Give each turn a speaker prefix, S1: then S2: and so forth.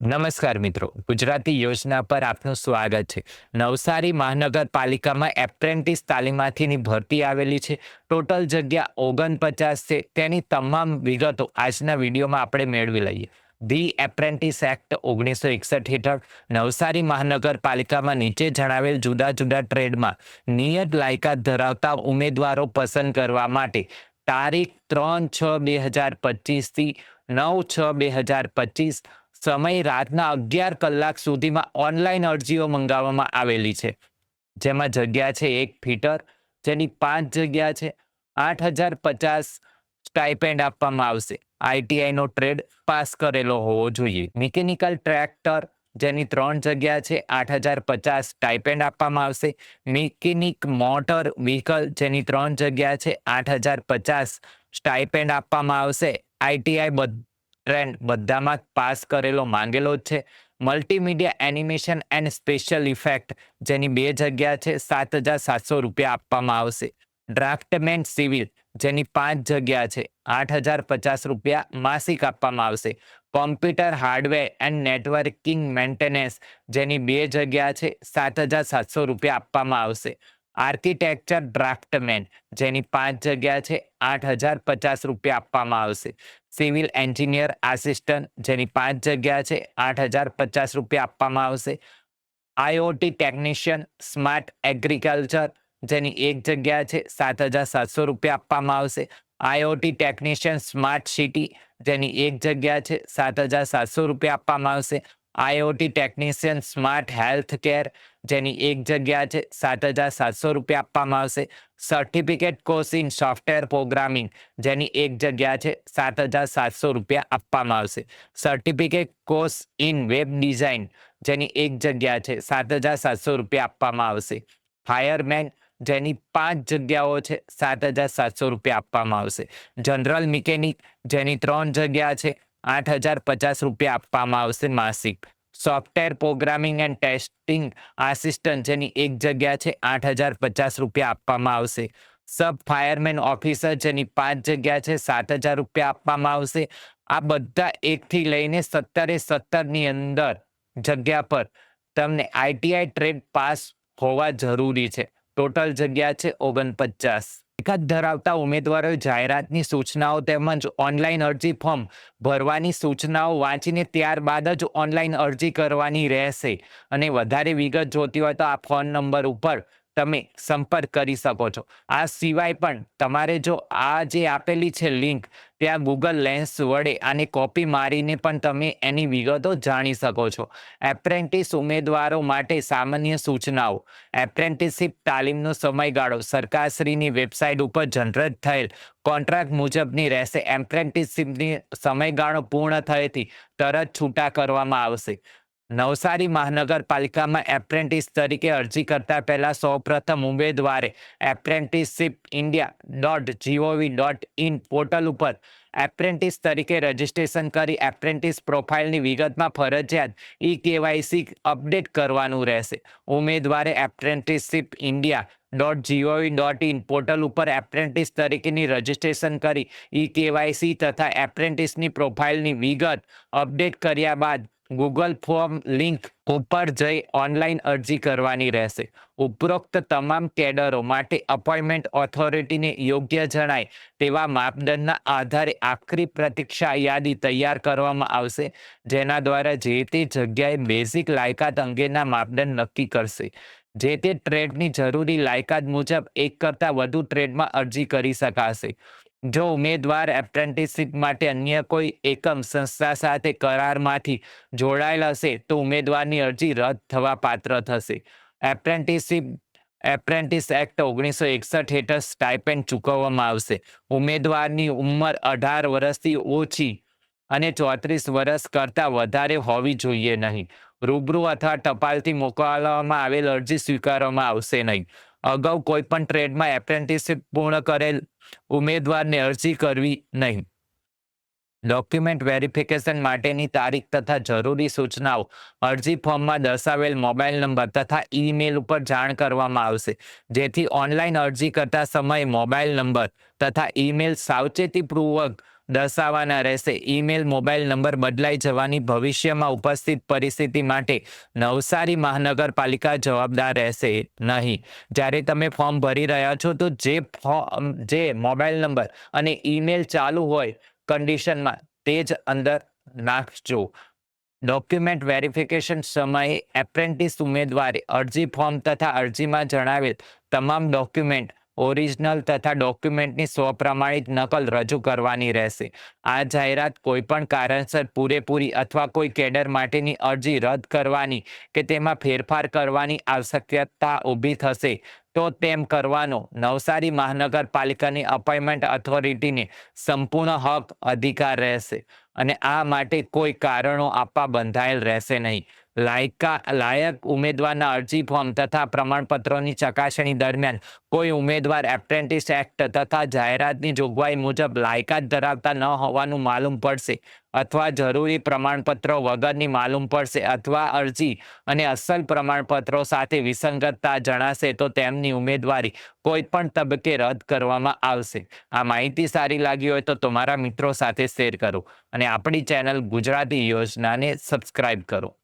S1: નમસ્કાર મિત્રો, ગુજરાતી યોજના પર આપનું સ્વાગત છે. નવસારી મહાનગરપાલિકામાં એપ્રેન્ટિસ તાલીમાર્થીની ભરતી આવેલી છે. ટોટલ જગ્યા ઓગણપચાસ છે. તેની તમામ વિગતો આજના વિડીયોમાં આપણે મેળવી લઈએ. ધી એપ્રેન્ટિસ એક્ટ ઓગણીસો એકસઠ હેઠળ નવસારી મહાનગરપાલિકામાં નીચે જણાવેલ જુદા જુદા ટ્રેડમાં નિયત લાયકાત ધરાવતા ઉમેદવારો પસંદ કરવા માટે તારીખ ત્રણ છ બે હજાર પચીસથી નવ છ બે હજાર પચીસ સમય રાતના અગિયાર કલાક સુધીમાં ઓનલાઈન અરજીઓ મંગાવવામાં આવેલી છે. જેમાં જગ્યા છે એક ફીટર, જેની પાંચ જગ્યા છે, આઠ હજાર પચાસ સ્ટાઇપેન્ડ આપવામાં આવશે. આઈટીઆઈનો ટ્રેડ પાસ કરેલો હોવો જોઈએ. મિકેનિકલ ટ્રેક્ટર જેની ત્રણ જગ્યા છે, આઠ હજાર પચાસ સ્ટાઇપેન્ડ આપવામાં આવશે. મિકેનિક મોટર વ્હીકલ જેની ત્રણ જગ્યા છે, આઠ હજાર પચાસ સ્ટાઇપેન્ડ આપવામાં આવશે. આઈટીઆઈ ટ્રેન્ડ બધામાં પાસ કરેલો, માંગેલો જ છે. Multimedia animation and special effect જેની બે જગ્યા છે, સાત હજાર સાતસો રૂપિયા આપવામાં આવશે. ડ્રાફ્ટમેન સિવિલ જેની પાંચ જગ્યા છે, આઠ હજાર પચાસ રૂપિયા માસિક આપવામાં આવશે. Computer hardware and networking maintenance જેની બે જગ્યા છે, સાત હજાર સાતસો રૂપિયા આપવામાં આવશે. આર્કિટેક્ચર ડ્રાફ્ટમેન, જેની પાંચ જગ્યા છે, આઠ હજાર પચાસ રૂપિયા આપવામાં આવશે. સિવિલ એન્જિનિયર આસિસ્ટન્ટ, જેની પાંચ જગ્યા છે, આઠ હજાર પચાસ રૂપિયા આપવામાં આવશે. આઈઓટી ટેકનિશિયન, સ્માર્ટ એગ્રીકલ્ચર, જેની એક જગ્યા છે, સાત હજાર સાતસો રૂપિયા આપવામાં આવશે. આઈઓટી ટેકનિશિયન, સ્માર્ટ સિટી, જેની એક જગ્યા છે, સાત હજાર સાતસો રૂપિયા આપવામાં આવશે. IOT technician, smart health care જેની એક જગ્યા છે, સાત હજાર સાતસો રૂપિયા આપવામાં આવશે. Certificate course in software programming, જેની એક જગ્યા છે, સાત હજાર સાતસો રૂપિયા આપવામાં આવશે. Certificate course in web design, જેની એક જગ્યા છે, સાત હજાર સાતસો રૂપિયા આપવામાં આવશે. ફાયરમેન, જેની પાંચ જગ્યાઓ છે, સાત હજાર સાતસો રૂપિયા આપવામાં આવશે. જનરલ મિકેનિક, જેની ત્રણ જગ્યા છે આઠ હજાર પચાસ રૂપિયા આપવામાં આવશે માસિક. Software programming and testing assistant જેની એક જગ્યા છે, આઠ હજાર પચાસ રૂપિયા આપવામાં આવશે. સબ ફાયરમેન ઓફિસર જેની પાંચ જગ્યા છે, સાત હજાર રૂપિયા આપવામાં આવશે. આ બધા એકથી લઈને સત્તરે સત્તરની અંદર જગ્યા પર તમને આઈટીઆઈ ટ્રેડ પાસ હોવા જરૂરી છે. ટોટલ જગ્યા છે ઓગણપચાસ. લાયકાત ધરાવતા ઉમેદવારોએ જાહેરાતની સૂચનાઓ તેમજ ઓનલાઈન અરજી ફોર્મ ભરવાની સૂચનાઓ વાંચીને ત્યારબાદ જ ઓનલાઈન અરજી કરવાની રહેશે. અને વધારે વિગત જોતી હોય તો આ ફોન નંબર ઉપર તમે સંપર્ક કરી શકો છો. આ સિવાય પણ તમારે જો આ જે આપેલી છે લિંક ત્યાં ગૂગલ લેન્સ વડે આને કોપી મારીને પણ તમે એની વિગતો જાણી શકો છો. એપ્રેન્ટિસ ઉમેદવારો માટે સામાન્ય સૂચનાઓ. એપ્રેન્ટિસશીપ તાલીમનો સમયગાળો. સરકારશ્રીની વેબસાઇટ ઉપર જનરેટ થયેલ કોન્ટ્રાક્ટ મુજબની રહેશે. એપ્રેન્ટિસશીપની સમયગાળો પૂર્ણ થયેથી તરત છૂટા કરવામાં આવશે. નવસારી મહાનગરપાલિકામાં એપ્રેન્ટિસ તરીકે અરજી કરતા પહેલા સૌપ્રથમ ઉમેદવારે apprenticeship India dot GOV dot in portal ઉપર એપ્રેન્ટિસ તરીકે રજીસ્ટ્રેશન કરી એપ્રેન્ટિસ પ્રોફાઇલની વિગતમાં ફરજિયાત ઈ કેવાયસી અપડેટ કરવાનું રહેશે. ઉમેદવારે apprenticeship India dot GOV dot in portal ઉપર એપ્રેન્ટિસ તરીકેની રજિસ્ટ્રેશન કરી ઈ કેવાયસી તથા એપ્રેન્ટિસની પ્રોફાઇલની વિગત અપડેટ કર્યા બાદ ગૂગલ ફોર્મ લિંક ઉપર જઈ ઓનલાઈન અરજી કરવાની રહેશે. ઉપરોક્ત તમામ કેડરો માટે અપોઇન્ટમેન્ટ ઓથોરિટીને યોગ્ય જણાય તેવા માપદંડના આધારે આખરી પ્રતીક્ષા યાદી તૈયાર કરવામાં આવશે, જેના દ્વારા જે તે જગ્યાએ બેઝિક લાયકાત અંગેના માપદંડ નક્કી કરશે. જે તે ટ્રેડની જરૂરી લાયકાત મુજબ એક કરતાં વધુ ટ્રેડમાં અરજી કરી શકાશે. જો ઉમેદવાર એપ્રેન્ટિસશીપ માટે અન્ય કોઈ એકમ સંસ્થા સાથે કરારમાંથી જોડાયેલ હશે, તો ઉમેદવારની અરજી રદ થવા પાત્ર થશે. એપ્રેન્ટિસશીપ એપ્રેન્ટિસ એક્ટ ઓગણીસો એકસઠ હેઠળ સ્ટાઇપેન્ડ ચૂકવવામાં આવશે. ઉમેદવારની ઉંમર અઢાર વર્ષથી ઓછી અને ચોત્રીસ વર્ષ કરતાં વધારે હોવી જોઈએ નહીં. રૂબરૂ અથવા ટપાલથી મોકલવામાં આવેલ અરજી સ્વીકારવામાં આવશે નહીં. અગાઉ કોઈપણ ટ્રેડમાં એપ્રેન્ટિસશીપ પૂર્ણ કરેલ ઉમેદવારને અરજી કરવી નહીં. ડોક્યુમેન્ટ વેરિફિકેશન માટેની તારીખ તથા જરૂરી સૂચનાઓ. અરજી ફોર્મમાં દર્શાવેલ મોબાઈલ નંબર તથા ઈમેલ ઉપર જાણ કરવામાં આવશે. જેથી ઓનલાઈન અરજી કરતા સમયે મોબાઈલ નંબર તથા ઈમેલ સાવચેતીપૂર્વક દર્શાવવાના રહેશે. ઈમેલ, મોબાઈલ નંબર બદલાઈ જવાની ભવિષ્યમાં ઉપસ્થિત પરિસ્થિતિ માટે નવસારી મહાનગરપાલિકા જવાબદાર રહેશે નહીં. જ્યારે તમે ફોર્મ ભરી રહ્યા છો, તો જે ફોર્મ, જે મોબાઈલ નંબર અને ઈમેલ ચાલુ હોય કન્ડિશનમાં, તે જ અંદર નાખજો. ડોક્યુમેન્ટ વેરિફિકેશન સમયે એપ્રેન્ટિસ ઉમેદવારે અરજી ફોર્મ તથા અરજીમાં જણાવેલ તમામ ડોક્યુમેન્ટ ઓરિજિનલ તથા ડોક્યુમેન્ટની સ્વપ્રમાણિત નકલ રજૂ કરવાની રહેશે. આ જાહેરાત કોઈપણ કારણસર પૂરેપૂરી અથવા કોઈ કેડર માટેની અરજી રદ કરવાની કે તેમાં ફેરફાર કરવાની આવશ્યકતા ઊભી થશે, તો તેમ કરવાનો નવસારી મહાનગરપાલિકાની અપોઇન્ટમેન્ટ ઓથોરિટીને સંપૂર્ણ હક અધિકાર રહેશે અને આ માટે કોઈ કારણો આપવા બંધાયેલ રહેશે નહીં. લાયકા, લાયક ઉમેદવારના અરજી ફોર્મ તથા પ્રમાણપત્રોની ચકાસણી દરમિયાન કોઈ ઉમેદવાર એપ્રેન્ટિસ એક્ટ તથા જાહેરાતની જોગવાઈ મુજબ લાયકાત ધરાવતા ન હોવાનું માલુમ પડશે અથવા જરૂરી પ્રમાણપત્રો વગરની માલુમ પડશે અથવા અરજી અને અસલ પ્રમાણપત્રો સાથે વિસંગતતા જણાશે તો તેમની ઉમેદવારી કોઈ પણ તબક્કે રદ કરવામાં આવશે. આ માહિતી સારી લાગી હોય તો તમારા મિત્રો સાથે શેર કરો અને આપણી ચેનલ ગુજરાતી યોજનાને સબસ્ક્રાઇબ કરો.